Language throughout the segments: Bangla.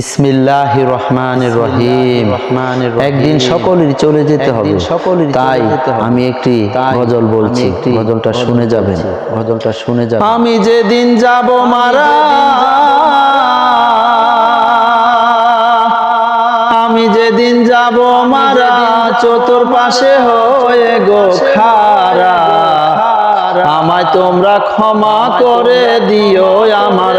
বিসমিল্লাহ রহমান রহিম। একদিন সকলেরই চলে যেতে হবে। সকলেরই তাই আমি একটি গজল বলছি। গজলটা শুনে যাবেন। গজলটা শুনে যাবেন। আমি যেদিন যাব মারা আমি যেদিন যাব মারা চতুর্পাশে হয়ে গো খারা। আমায় তোমরা ক্ষমা করে দিও আমার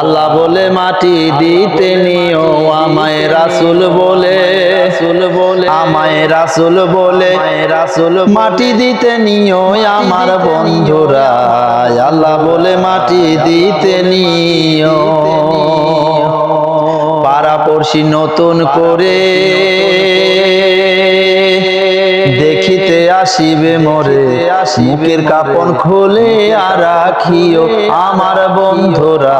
আল্লাহ বলে মাটি দিতে নিও, আমায় রাসুল বলে। রাসুল বলে আমায় রাসুল বলে রাসুল মাটি দিতে নিও আমার বন্ধুরা। আল্লাহ বলে মাটি দিতে নিও। পাড়াপড়শি নতুন করে আসিবে মরে, মুখের কাপন খুলে আর রাখিও আমার বন্ধুরা।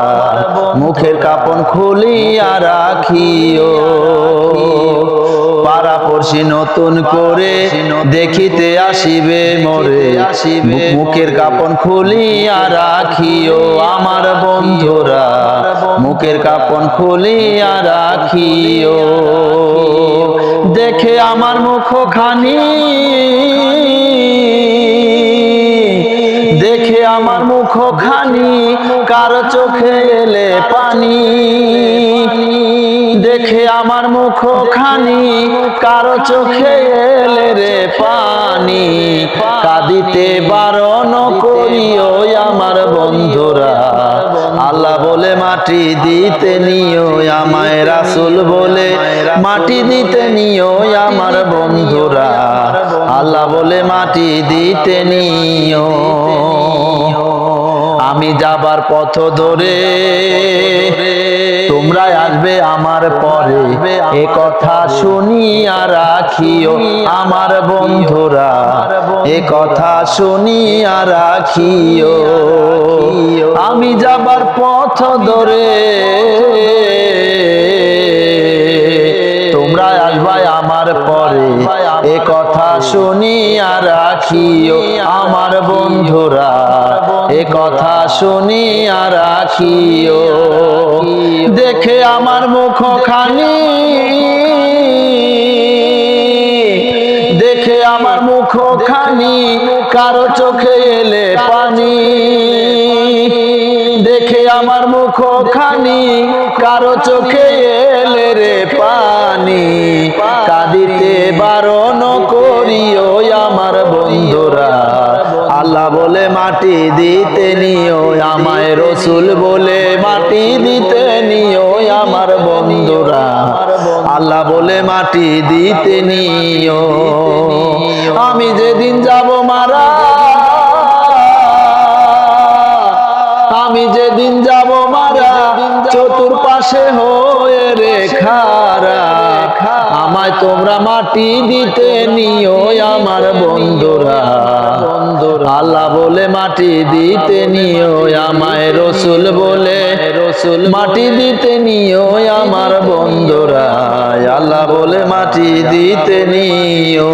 মুখের কাপন খুলি আর রাখিও। পাড়াপড়শি নতুন করে দেখিতে আসিবে মরে মুখের কাপন খুলি আর রাখিও আমার বন্ধুরা। মুখের কাপন খুলি আর রাখিও। দেখে আমার মুখ খানি খানি কারও চোখে এলে পানি? দেখে আমার মুখ খানি কারও চোখে এলে রে পানি? কাঁদিতে বারণ করিও আমার বন্ধুরা। আল্লাহ বলে, মাটি দিতে নিও আমায় রাসুল বলে। মাটি দিতে নিও আমার বন্ধুরা। আল্লাহ বলে, মাটি দিতে নিও। আমি যাবার পথ ধরে তোমরা আসবে আমার পরে। এ কথা শুনিয়া রাখিও আমার বন্ধুরা। এ কথা শুনিয়া রাখিও। আমি যাবার পথ ধরে শুনিয়া রাখিও, আমার বন্ধুরা, এ কথা শুনিয়া রাখিও। দেখে আমার মুখ খানি দেখে আমার মুখ খানি কারও চোখে এলে পানি। দেখে আমার মুখ খানি কারও চোখে এলে রে পানি। কাঁদিতে দিতে নিও আমায় রসুল বলে, মাটি দিতে নিও আমার বন্ধুরা। আল্লাহ বলে, মাটি দিতে নিও। আমি যেদিন যাব মারা, আমি যেদিন যাব মারা, চতুর পাশে হয়ে রে খারা আমায় তোমরা মাটি দিতে নিও আমার বন্ধুরা। আল্লাহ বলে মাটি দিতে নিও, আমায় রসুল বলে। রসুল মাটি দিতে নিও, আমার বন্ধুরা। আল্লাহ বলে মাটি দিতে নিও।